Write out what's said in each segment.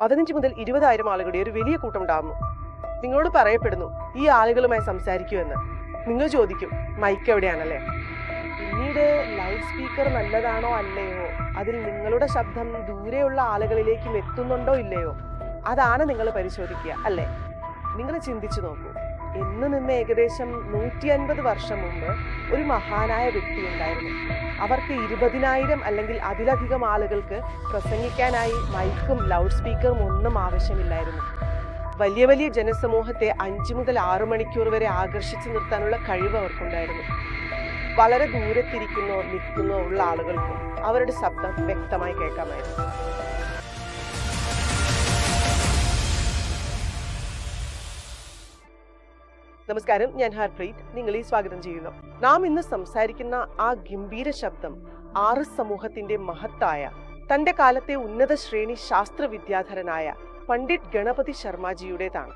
പതിനഞ്ച് മുതൽ ഇരുപതായിരം ആളുകളുടെ ഒരു വലിയ കൂട്ടം ഉണ്ടാകുന്നു നിങ്ങളോട് പറയപ്പെടുന്നു ഈ ആളുകളുമായി സംസാരിക്കൂ എന്ന്. നിങ്ങൾ ചോദിക്കും മൈക്ക് എവിടെയാണല്ലേ? പിന്നീട് ലൗഡ് സ്പീക്കർ നല്ലതാണോ അല്ലയോ? അതിൽ നിങ്ങളുടെ ശബ്ദം ദൂരെയുള്ള ആളുകളിലേക്കും എത്തുന്നുണ്ടോ ഇല്ലയോ? അതാണ് നിങ്ങൾ പരിശോധിക്കുക അല്ലേ? നിങ്ങൾ ചിന്തിച്ചു നോക്കൂ. എന്ന് നിന്ന് ഏകദേശം നൂറ്റി അൻപത് വർഷം മുമ്പ് ഒരു മഹാനായ വ്യക്തി ഉണ്ടായിരുന്നു. അവർക്ക് ഇരുപതിനായിരം അല്ലെങ്കിൽ അതിലധികം ആളുകൾക്ക് പ്രസംഗിക്കാനായി മൈക്കും ലൗഡ് സ്പീക്കറും ഒന്നും ആവശ്യമില്ലായിരുന്നു. വലിയ വലിയ ജനസമൂഹത്തെ അഞ്ച് മുതൽ ആറു മണിക്കൂർ വരെ ആകർഷിച്ചു നിർത്താനുള്ള കഴിവ് അവർക്കുണ്ടായിരുന്നു. വളരെ ദൂരത്തിരിക്കുന്നോ നിൽക്കുന്നോ ഉള്ള ആളുകൾക്കും അവരുടെ ശബ്ദം വ്യക്തമായി കേൾക്കാമായിരുന്നു. നമസ്കാരം ഞാൻ ഹർപ്രീത്. നിങ്ങളെ സ്വാഗതം ചെയ്യുന്നു. നാം ഇന്ന് സംസാരിക്കുന്ന ആ ഗംഭീര ശബ്ദം ആറ് സമൂഹത്തിന്റെ മഹത്തായ തന്റെ കാലത്തെ ഉന്നത ശ്രേണി ശാസ്ത്ര വിദ്യാധരനായ പണ്ഡിറ്റ് ഗണപതി ശർമ്മജിയുടേതാണ്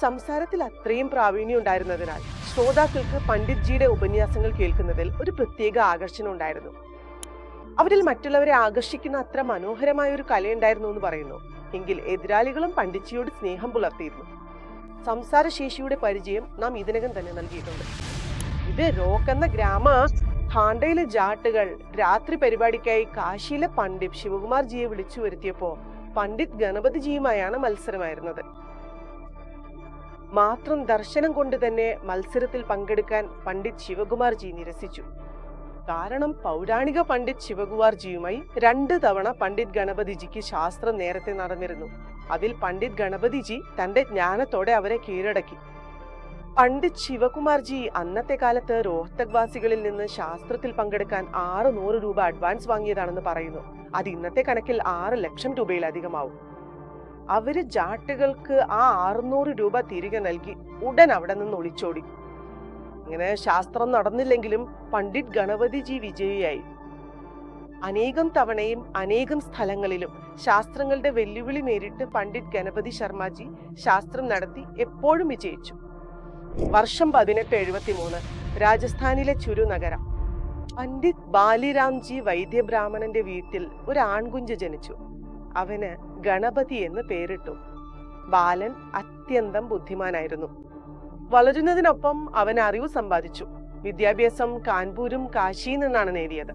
സംസാരത്തിൽ അത്രയും പ്രാവീണ്യം ഉണ്ടായിരുന്നതിനാൽ ശ്രോതാക്കൾക്ക് പണ്ഡിറ്റ്ജിയുടെ ഉപന്യാസങ്ങൾ കേൾക്കുന്നതിൽ ഒരു പ്രത്യേക ആകർഷണം ഉണ്ടായിരുന്നു. അവരിൽ മറ്റുള്ളവരെ ആകർഷിക്കുന്ന അത്ര മനോഹരമായ ഒരു കലയുണ്ടായിരുന്നു എന്ന് പറയുന്നു. എങ്കിൽ എതിരാളികളും പണ്ഡിറ്റ്ജിയോട് സ്നേഹം പുലർത്തിയിരുന്നു. സംസാരശേഷിയുടെ പരിചയം നാം ഇതിനകം തന്നെ നൽകിയിട്ടുണ്ട്. ഇത് റോക്ക് എന്ന ഗ്രാമ ഹാണ്ടയിലെ ജാട്ടുകൾ രാത്രി പരിപാടിക്കായി കാശിയിലെ പണ്ഡിറ്റ് ശിവകുമാർ ജിയെ വിളിച്ചു വരുത്തിയപ്പോ പണ്ഡിറ്റ് ഗണപതിജിയുമായാണ് മത്സരമായിരുന്നത്. മാത്രം ദർശനം കൊണ്ട് തന്നെ മത്സരത്തിൽ പങ്കെടുക്കാൻ പണ്ഡിറ്റ് ശിവകുമാർ ജി നിരസിച്ചു. കാരണം പൗരാണിക പണ്ഡിറ്റ് ശിവകുമാർജിയുമായി രണ്ട് തവണ പണ്ഡിറ്റ് ഗണപതിജിക്ക് ശാസ്ത്രം നേരത്തെ നടന്നിരുന്നു. അതിൽ പണ്ഡിറ്റ് ഗണപതിജി തന്റെ ജ്ഞാനത്തോടെ അവരെ കീഴടക്കി. പണ്ഡിറ്റ് ശിവകുമാർജി അന്നത്തെ കാലത്ത് രോഹ്തക്വാസികളിൽ നിന്ന് ശാസ്ത്രത്തിൽ പങ്കെടുക്കാൻ ആറ് നൂറ് രൂപ അഡ്വാൻസ് വാങ്ങിയതാണെന്ന് പറയുന്നു. അത് ഇന്നത്തെ കണക്കിൽ ആറ് ലക്ഷം രൂപയിലധികമാവും. അവർ ജാട്ടുകൾക്ക് ആ അറുന്നൂറ് രൂപ തിരികെ നൽകി ഉടൻ അവിടെ നിന്ന് ഒളിച്ചോടി. ഇങ്ങനെ ശാസ്ത്രം നടന്നില്ലെങ്കിലും പണ്ഡിറ്റ് ഗണപതിജി വിജയിയായി. അനേകം തവണയും അനേകം സ്ഥലങ്ങളിലും ശാസ്ത്രങ്ങളുടെ വെല്ലുവിളി നേരിട്ട് പണ്ഡിറ്റ് ഗണപതി ശർമ്മജി ശാസ്ത്രം നടത്തി എപ്പോഴും വിജയിച്ചു. വർഷം പതിനെട്ട് എഴുപത്തി മൂന്ന് രാജസ്ഥാനിലെ ചുരു നഗരം പണ്ഡിറ്റ് ബാലിരാംജി വൈദ്യബ്രാഹ്മണന്റെ വീട്ടിൽ ഒരു ആൺകുഞ്ച് ജനിച്ചു. അവന് ഗണപതി എന്ന് പേരിട്ടു. ബാലൻ അത്യന്തം ബുദ്ധിമാനായിരുന്നു. വളരുന്നതിനൊപ്പം അവൻ അറിവ് സമ്പാദിച്ചു. വിദ്യാഭ്യാസം കാൺപൂരും കാശിയിൽ നിന്നാണ് നേടിയത്.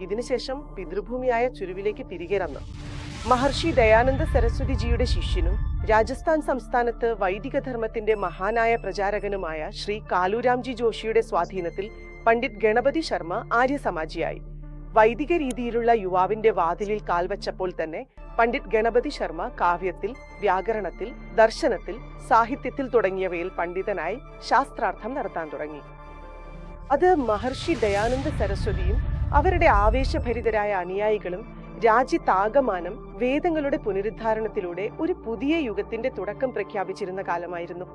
ഇതിനുശേഷം പിതൃഭൂമിയായ ചുരുവിലേക്ക് തിരികെ വന്നു മഹർഷി ദയാനന്ദ സരസ്വതിജിയുടെ ശിഷ്യനും രാജസ്ഥാൻ സംസ്ഥാനത്ത് വൈദിക ധർമ്മത്തിന്റെ മഹാനായ പ്രചാരകനുമായ ശ്രീ കാലുരാംജി ജോഷിയുടെ സ്വാധീനത്തിൽ പണ്ഡിറ്റ് ഗണപതി ശർമ്മ ആര്യസമാജിയായി. വൈദിക രീതിയിലുള്ള യുവാവിന്റെ വാതിലിൽ കാൽവച്ചപ്പോൾ തന്നെ പണ്ഡിറ്റ് ഗണപതി ശർമ്മ കാവ്യത്തിൽ വ്യാകരണത്തിൽ ദർശനത്തിൽ സാഹിത്യത്തിൽ തുടങ്ങിയവയിൽ പണ്ഡിതനായി ശാസ്ത്രാർത്ഥം നടത്താൻ തുടങ്ങി. അത് മഹർഷി ദയാനന്ദ സരസ്വതിയും അവരുടെ ആവേശഭരിതരായ അനുയായികളും രാജ്യത്താകമാനം വേദങ്ങളുടെ പുനരുദ്ധാരണത്തിലൂടെ ഒരു പുതിയ യുഗത്തിന്റെ തുടക്കം പ്രഖ്യാപിച്ചിരുന്ന കാലമായിരുന്നു.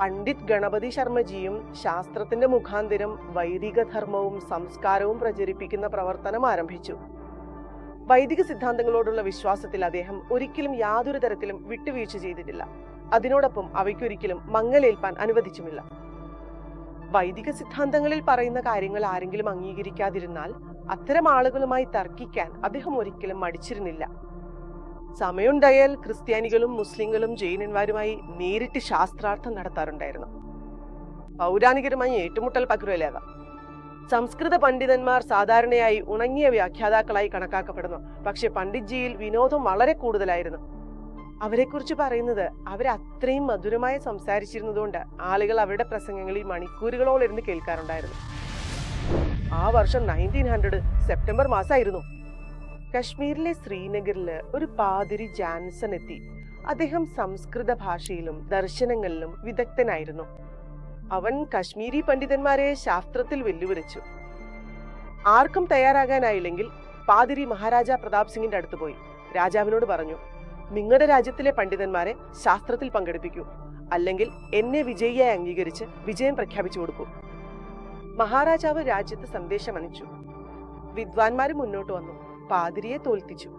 പണ്ഡിറ്റ് ഗണപതി ശർമ്മജിയും ശാസ്ത്രത്തിന്റെ മുഖാന്തരം വൈദിക ധർമ്മവും സംസ്കാരവും പ്രചരിപ്പിക്കുന്ന പ്രവർത്തനം ആരംഭിച്ചു. വൈദിക സിദ്ധാന്തങ്ങളോടുള്ള വിശ്വാസത്തിൽ അദ്ദേഹം ഒരിക്കലും യാതൊരു തരത്തിലും വിട്ടുവീഴ്ച ചെയ്തിട്ടില്ല. അതിനോടൊപ്പം അവയ്ക്കൊരിക്കലും മങ്ങലേൽപ്പാൻ അനുവദിച്ചുമില്ല. വൈദിക സിദ്ധാന്തങ്ങളിൽ പറയുന്ന കാര്യങ്ങൾ ആരെങ്കിലും അംഗീകരിക്കാതിരുന്നാൽ അത്തരം ആളുകളുമായി തർക്കിക്കാൻ അദ്ദേഹം ഒരിക്കലും മടിച്ചിരുന്നില്ല. സമയമുണ്ടായാൽ ക്രിസ്ത്യാനികളും മുസ്ലിങ്ങളും ജൈനന്മാരുമായി നേരിട്ട് ശാസ്ത്രാർത്ഥം നടത്താറുണ്ടായിരുന്നു. പൗരാണികരുമായി ഏറ്റുമുട്ടൽ പക്രുവലേത സംസ്കൃത പണ്ഡിതന്മാർ സാധാരണയായി ഉണങ്ങിയ വ്യാഖ്യാതാക്കളായി കണക്കാക്കപ്പെടുന്നു. പക്ഷെ പണ്ഡിറ്റ്ജിയിൽ വിനോദം വളരെ കൂടുതലായിരുന്നു. അവരെക്കുറിച്ച് പറയുന്നത് അവരത്രയും മധുരമായി സംസാരിച്ചിരുന്നതുകൊണ്ട് ആളുകൾ അവരുടെ പ്രസംഗങ്ങളിൽ മണിക്കൂറുകളോളം ഇരുന്ന് കേൾക്കാറുണ്ടായിരുന്നു. ആ വർഷം നയന്റീൻ ഹൺഡ്രഡ് സെപ്റ്റംബർ മാസമായിരുന്നു. കശ്മീരിലെ ശ്രീനഗറിൽ ഒരു പാതിരി ജാൻസൺ എത്തി. അദ്ദേഹം സംസ്കൃത ഭാഷയിലും ദർശനങ്ങളിലും വിദഗ്ധനായിരുന്നു. അവൻ കശ്മീരി പണ്ഡിതന്മാരെ ശാസ്ത്രത്തിൽ വെല്ലുവിളിച്ചു. ആർക്കും തയ്യാറാകാനായില്ലെങ്കിൽ പാതിരി മഹാരാജ പ്രതാപ് സിംഗിന്റെ അടുത്ത് പോയി. രാജാവിനോട് പറഞ്ഞു നിങ്ങളുടെ രാജ്യത്തിലെ പണ്ഡിതന്മാരെ ശാസ്ത്രത്തിൽ പങ്കെടുപ്പിക്കൂ. അല്ലെങ്കിൽ എന്നെ വിജയിയായി അംഗീകരിച്ച് വിജയം പ്രഖ്യാപിച്ചു കൊടുക്കൂ. മഹാരാജാവ് രാജ്യത്ത് സന്ദേശം അണിച്ചു വിദ്വാൻമാര് മുന്നോട്ട് വന്നു. പാതിരിയെ തോൽപ്പിച്ചു.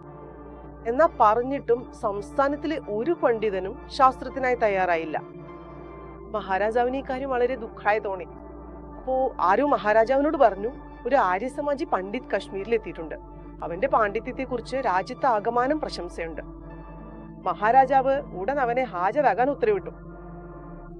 എന്നാ പറഞ്ഞിട്ടും സംസ്ഥാനത്തിലെ ഒരു പണ്ഡിതനും ശാസ്ത്രത്തിനായി തയ്യാറായില്ല. മഹാരാജാവിന് ഈ കാര്യം വളരെ ദുഃഖമായി തോന്നി അപ്പോ ആരോ മഹാരാജാവിനോട് പറഞ്ഞു ഒരു ആര്യസമാജി പണ്ഡിറ്റ് കശ്മീരിൽ എത്തിയിട്ടുണ്ട് അവന്റെ പാണ്ഡിത്യത്തെക്കുറിച്ച് രാജ്യത്ത് ആകമാനം പ്രശംസയുണ്ട്. മഹാരാജാവ് ഉടൻ അവനെ ഹാജരാകാൻ ഉത്തരവിട്ടു.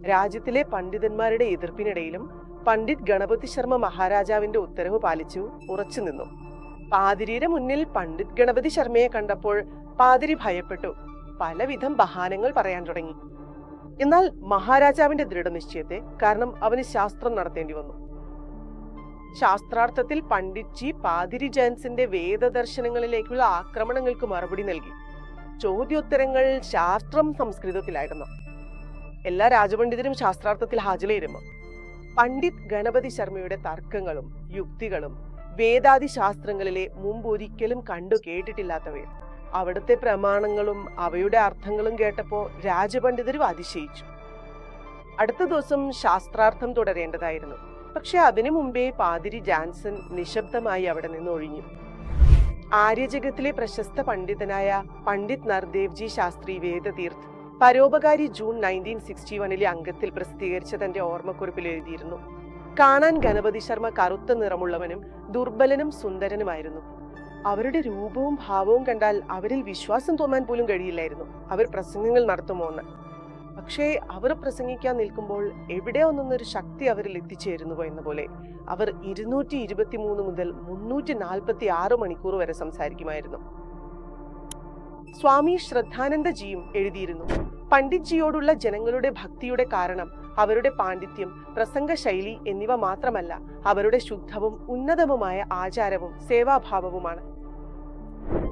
രാജ്യത്തിലെ പണ്ഡിതന്മാരുടെ എതിർപ്പിനിടയിലും പണ്ഡിറ്റ് ഗണപതി ശർമ്മ മഹാരാജാവിന്റെ ഉത്തരവ് പാലിച്ചു ഉറച്ചു നിന്നു പാതിരിയുടെ മുന്നിൽ പണ്ഡിറ്റ് ഗണപതി ശർമ്മയെ കണ്ടപ്പോൾ പാതിരി ഭയപ്പെട്ടു. പലവിധം ബഹാനങ്ങൾ പറയാൻ തുടങ്ങി. എന്നാൽ മഹാരാജാവിന്റെ ദൃഢനിശ്ചയത്തെ കാരണം അവന് ശാസ്ത്രം നടത്തേണ്ടി വന്നു. ശാസ്ത്രാർത്ഥത്തിൽ പണ്ഡിറ്റ്ജി പാതിരി ജയൻസിന്റെ വേദദർശനങ്ങളിലേക്കുള്ള ആക്രമണങ്ങൾക്ക് മറുപടി നൽകി. ചോദ്യോത്തരങ്ങൾ ശാസ്ത്രം സംസ്കൃതത്തിലായിരുന്നു. എല്ലാ രാജപണ്ഡിതരും ശാസ്ത്രാർത്ഥത്തിൽ ഹാജരായിരുന്നു പണ്ഡിറ്റ് ഗണപതി ശർമ്മയുടെ തർക്കങ്ങളും യുക്തികളും വേദാദി ശാസ്ത്രങ്ങളിലെ മുമ്പ് ഒരിക്കലും കണ്ടു കേട്ടിട്ടില്ലാത്തവയും അവിടുത്തെ പ്രമാണങ്ങളും അവയുടെ അർത്ഥങ്ങളും കേട്ടപ്പോൾ രാജപണ്ഡിതരും അതിശയിച്ചു. അടുത്ത ദിവസം ശാസ്ത്രാർത്ഥം തുടരേണ്ടതായിരുന്നു. പക്ഷെ അതിനു മുമ്പേ പാതിരി ജാൻസൺ നിശബ്ദമായി അവിടെ നിന്ന് ഒഴിഞ്ഞു. ആര്യജഗത്തിലെ പ്രശസ്ത പണ്ഡിതനായ Pandit Nardevji Shastri Vedtirth Paropakari June nineteen sixty വണിലെ അംഗത്തിൽ പ്രസിദ്ധീകരിച്ച തന്റെ ഓർമ്മക്കുറിപ്പിൽ എഴുതിയിരുന്നു. കാണാൻ ഗണപതി ശർമ്മ കറുത്ത നിറമുള്ളവനും ദുർബലനും സുന്ദരനുമായിരുന്നു. അവരുടെ രൂപവും ഭാവവും കണ്ടാൽ അവരിൽ വിശ്വാസം തോന്നാൻ പോലും കഴിയില്ലായിരുന്നു. അവർ പ്രസംഗങ്ങൾ നടത്തുമോ എന്ന്. പക്ഷേ അവർ പ്രസംഗിക്കാൻ നിൽക്കുമ്പോൾ എവിടെ ഒന്നൊന്നൊരു ശക്തി അവരിൽ എത്തിച്ചേരുന്നുവോ എന്ന പോലെ അവർ ഇരുന്നൂറ്റി ഇരുപത്തി മൂന്ന് മുതൽ മുന്നൂറ്റി നാൽപ്പത്തി ആറ് മണിക്കൂർ വരെ സംസാരിക്കുമായിരുന്നു. സ്വാമി ശ്രദ്ധാനന്ദജിയും എഴുതിയിരുന്നു. പണ്ഡിറ്റ്ജിയോടുള്ള ജനങ്ങളുടെ ഭക്തിയുടെ കാരണം അവരുടെ പാണ്ഡിത്യം പ്രസംഗ ശൈലി എന്നിവ മാത്രമല്ല അവരുടെ ശുദ്ധവും ഉന്നതവുമായ ആചാരവും സേവാഭാവവുമാണ്.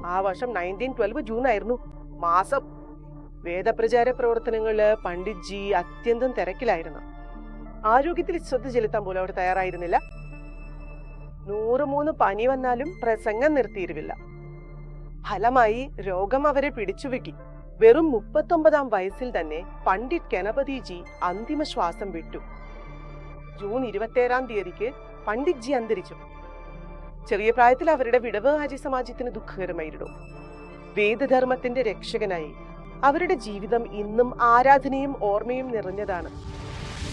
ആ വർഷം നയന്റീൻ ട്വൽവ് ജൂൺ ആയിരുന്നു മാസം. വേദപ്രചാര പ്രവർത്തനങ്ങളിൽ പണ്ഡിറ്റ്ജി അത്യന്തം തിരക്കിലായിരുന്നു. ആരോഗ്യത്തിൽ ശ്രദ്ധ ചെലുത്താൻ പോലും അവർ തയ്യാറായിരുന്നില്ല. നൂറ് മൂന്ന് പനി വന്നാലും പ്രസംഗം നിർത്തിയിരുന്നില്ല. ഫലമായി രോഗം അവരെ പിടിച്ചുവെക്കി. വെറും മുപ്പത്തൊമ്പതാം വയസ്സിൽ തന്നെ പണ്ഡിറ്റ് ഗണപതിജി അന്തിമ ശ്വാസം വിട്ടു. ജൂൺ ഇരുപത്തേഴാം തീയതിക്ക് പണ്ഡിറ്റ്ജി അന്തരിച്ചു. ചെറിയ പ്രായത്തിൽ അവരുടെ വിടവ് ആര്യ സമാജത്തിന് ദുഃഖകരമായിരുന്നു. വേദധർമ്മത്തിന്റെ രക്ഷകനായി അവരുടെ ജീവിതം ഇന്നും ആരാധനയും ഓർമ്മയും നിറഞ്ഞതാണ്.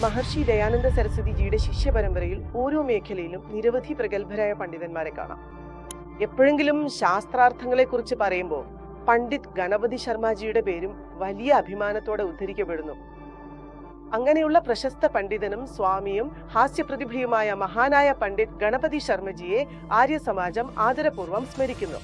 മഹർഷി ദയാനന്ദ സരസ്വതിജിയുടെ ശിഷ്യ പരമ്പരയിൽ ഓരോ മേഖലയിലും നിരവധി പ്രഗത്ഭരായ പണ്ഡിതന്മാരെ കാണാം. എപ്പോഴെങ്കിലും ശാസ്ത്രാർത്ഥങ്ങളെ കുറിച്ച് പറയുമ്പോൾ പണ്ഡിറ്റ് ഗണപതി ശർമ്മജിയുടെ പേരും വലിയ അഭിമാനത്തോടെ ഉദ്ധരിക്കപ്പെടുന്നു. അങ്ങനെയുള്ള പ്രശസ്ത പണ്ഡിതനും സ്വാമിയും ഹാസ്യപ്രതിഭയുമായ മഹാനായ പണ്ഡിറ്റ് ഗണപതി ശർമ്മജിയെ ആര്യസമാജം ആദരപൂർവം സ്മരിക്കുന്നു.